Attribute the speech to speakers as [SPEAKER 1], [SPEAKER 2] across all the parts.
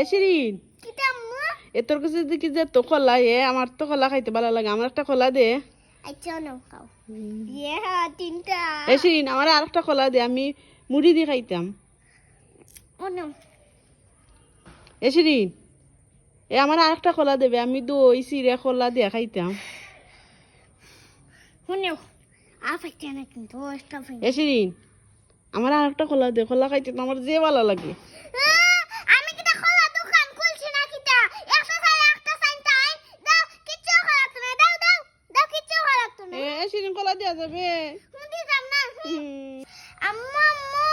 [SPEAKER 1] এ শিরিন। এ তোর কাছে দেখি যে তো খোলা এ আমার তো খোলা খাইতে ভালো লাগে। আমার একটা খোলা দে।
[SPEAKER 2] আচ্ছা ইয়ে তিনটা।
[SPEAKER 1] এ শিরিন আমার আর একটা খোলা দে আমি মুড়ি দিয়ে খাইতাম। এ শিরিন এ আমার আর একটা খোলা দেবে আমি দই চিড়ে খোলা দিয়ে খাইতাম। এ শিরিন আমার আর একটা খোলা দে খোলা খাইতে তো আমার যে ভালো লাগে
[SPEAKER 2] আমি কিটা খোলা দোকান খুলছি না কিটা একটা সাইড একটা সাইড তাই দাও কিচ্ছু খারাপ না দাও দাও দাও কিচ্ছু খারাপ না
[SPEAKER 1] এ শিরিন খোলা দেওয়া যাবে।
[SPEAKER 2] আম্মু আম্মু।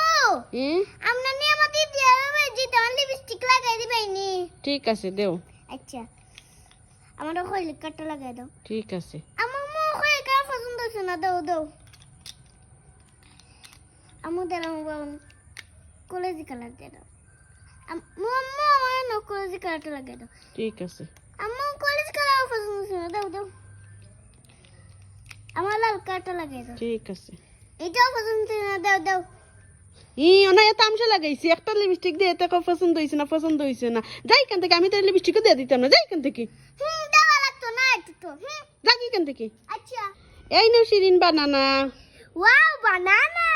[SPEAKER 2] আমরা লিপস্টিক লাগাই
[SPEAKER 1] ঠিক আছে দেও।
[SPEAKER 2] আচ্ছা। আমার ওই লিকারটা লাগাই দাও।
[SPEAKER 1] ঠিক আছে।
[SPEAKER 2] আমার মু ওই কার পছন্দ হচ্ছে না দাও দাও। আমু দিলাম বাবন কলেজি কালার দিয়ে দাও। আম্মু আম্মু আমার না কলেজি কালারটা লাগাই দাও।
[SPEAKER 1] ঠিক আছে।
[SPEAKER 2] আম্মু কলেজ কালার পছন্দ হচ্ছে না দাও দাও। আমার লাল কালারটা লাগাই দাও।
[SPEAKER 1] ঠিক আছে।
[SPEAKER 2] এটাও পছন্দ না? দাও দাও।
[SPEAKER 1] ই ওনা এত আমসা লাগাইছি একটা লিপস্টিক দিয়ে এত পছন্দ হয়েছে না পছন্দ হয়েছে না। যাই এখান থেকে আমি তো লিপস্টিকও দিয়ে দিতাম না যাই এখান থেকে।
[SPEAKER 2] হুম দেওয়া লাগতো না একটু তো হুম।
[SPEAKER 1] যাই এখান থেকে।
[SPEAKER 2] আচ্ছা।
[SPEAKER 1] এই না Shirin banana.
[SPEAKER 2] Wow, banana.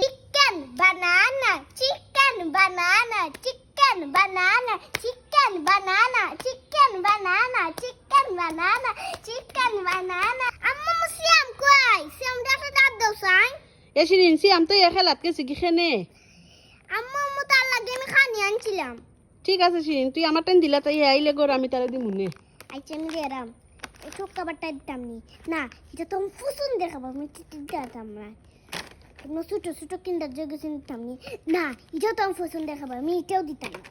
[SPEAKER 2] Chicken, banana, chicken, banana, chicken, banana, সাই
[SPEAKER 1] এ শিরিন সি আমি তো এ খেলাত গেছি কি খেনে
[SPEAKER 2] আম্মা মু তার লাগে আমি খানি আনছিলাম।
[SPEAKER 1] ঠিক আছে শিরিন তুই আমার টাইম দিলা তাই আইলে গোর আমি তারা দিমু নে
[SPEAKER 2] আচ্ছা আমি গেলাম একটু খাবারটা দিতাম নি। না এটা তো ফুসুন দেখাবো আমি দিতাম না কোনো ছোটো ছোটো কিন্ডার জগে দিতাম নি। না এটা তো আমি ফুসুন দেখাবো আমি এটাও দিতাম। না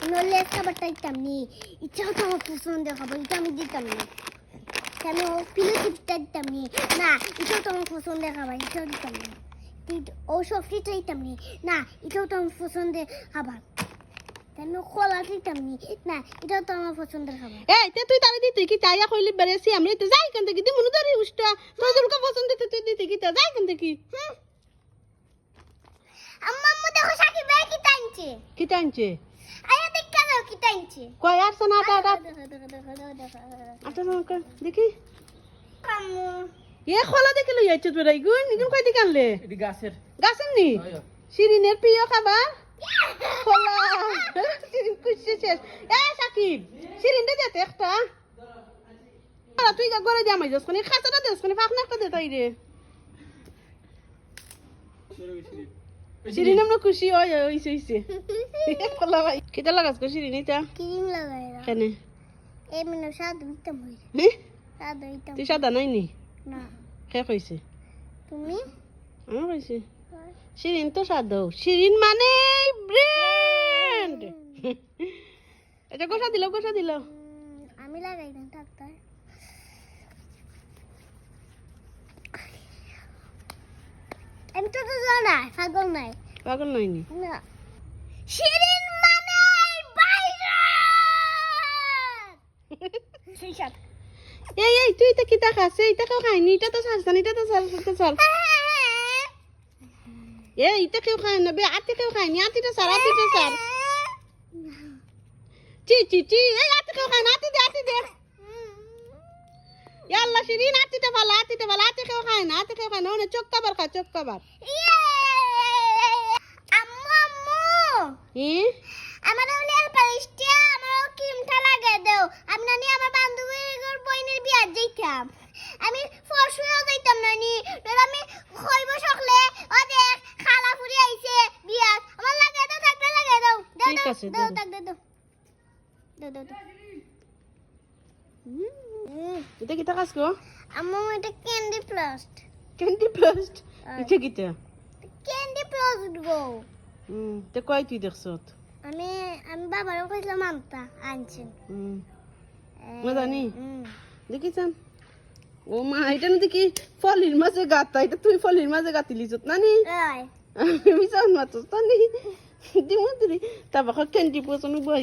[SPEAKER 2] কোনো লেস খাবারটা দিতাম নি। এটাও তো আমার ফুসুন দেখাবো এটা আমি দিতাম না। কেন? পিলো চিপসটা দিতাম নি। না এটাও তো আমার ফুসুন দেখাবো এটাও দিতাম না। ও সফরিটা দিতাম নি। না এটাও তো আমার পছন্দের খাবার। কেন? কলা দিতাম নি। না এটাও তো আমার পছন্দের খাবার।
[SPEAKER 1] এই তে তুই তারা দিতে কি? তাইয়া কইলি বেরেছি আমি। তো যাই এখান থেকে দিমু ধরে উষ্টা তোর দুলকা পছন্দ তো তুই দিতে কি? তা যাই এখান থেকে।
[SPEAKER 2] আম্মা আম্মু দেখো সাকিব ভাই কি টানছে
[SPEAKER 1] কি টানছে
[SPEAKER 2] কি টানছে
[SPEAKER 1] কয় আর শোনা আটা আটা
[SPEAKER 2] দেখো দেখো দেখো দেখো দেখো
[SPEAKER 1] আটা শোনা দেখি এ খোলা দেখে লই আইছ তোরা ইগুন ইগুন কই দিকে আনলে
[SPEAKER 3] এটি গাছের
[SPEAKER 1] গাছের নি শিরিনের প্রিয় খাবার খোলা শিরিন খুশি শেষ এ সাকিব শিরিন দে যেতে একটা আরে তুই গা ঘরে জামাই যাস কোনি খাতাটা দেস কোনি ফাঁকনা একটা দে তাই রে শিরিন আমরা খুশি হয় হইছে হইছে খোলা ভাই কিটা লাগাস কো শিরিন এটা
[SPEAKER 2] ক্রিম লাগাই
[SPEAKER 1] কেনে
[SPEAKER 2] এই মিনো স্বাদ হইতাম হই
[SPEAKER 1] হ্যাঁ
[SPEAKER 2] স্বাদ হইতাম
[SPEAKER 1] তুই সাদা নাই নি
[SPEAKER 2] না
[SPEAKER 1] কে কইছে
[SPEAKER 2] তুমি
[SPEAKER 1] আমার কইছে শিরিন তো সাদা শিরিন মানে ব্র্যান্ড এটা গোসা দিল গোসা দিল
[SPEAKER 2] আমি লাগাই না ডাক্তার আমি তো নাই পাগল নাই
[SPEAKER 1] পাগল নয়নি
[SPEAKER 2] না শিরিন মানে বাইরে।
[SPEAKER 1] এই এই তুই তো কিতা খাস এইটা কেউ খাইনি এটা তো সারসান এটা তো সার তো সার এই এটা কেউ খায় না বে আতে কেউ খায়নি আতিটা সার আতিটা সার চি চি চি এই আতে কেউ খায় না আতি দে আতি দে। ইয়াল্লা শিরিন আতিটা ভালো আতিটা ভালো আতে কেউ খায় না আতে কেউ খায় না। চোখ কাবার খা চোখ কাবার।
[SPEAKER 2] আম্মু আম্মু
[SPEAKER 1] হি
[SPEAKER 2] আমার নেল পালিশটা আমার ক্রিমটা লাগাই দাও। আপনি নি আমার বান্ধবীর বইনের বিয়া যাইতাম আমি ফসুও যাইতাম না নি আমি খইব সকলে ও দেখ খালা ফুরি আইছে বিয়া আমার লাগাই দাও থাকলে লাগাই দাও। দাও দাও, দাও
[SPEAKER 1] দাও।
[SPEAKER 2] দাও। দাও দাও
[SPEAKER 1] এটা কিতা খাস গো?
[SPEAKER 2] আম্মু এটা ক্যান্ডি প্লাস্ট।
[SPEAKER 1] ক্যান্ডি প্লাস্ট? এটা কিতা?
[SPEAKER 2] ক্যান্ডি প্লাস্ট গো।
[SPEAKER 1] হুম তে কয় তুই দেখছত?
[SPEAKER 2] আমি আমি বাবার কইছিলাম আমতা আনছেন।
[SPEAKER 1] হুম নি?
[SPEAKER 2] হুম।
[SPEAKER 1] দেখিছান ও মা এটা না দেখি ফলির মাঝে গাতা? এটা তুই ফলির মাঝে গাতিলিছত না নি আমি জান। মাতো তা নি দিমুদ্রি তারপর ক্যান্ডি পছন্দ বই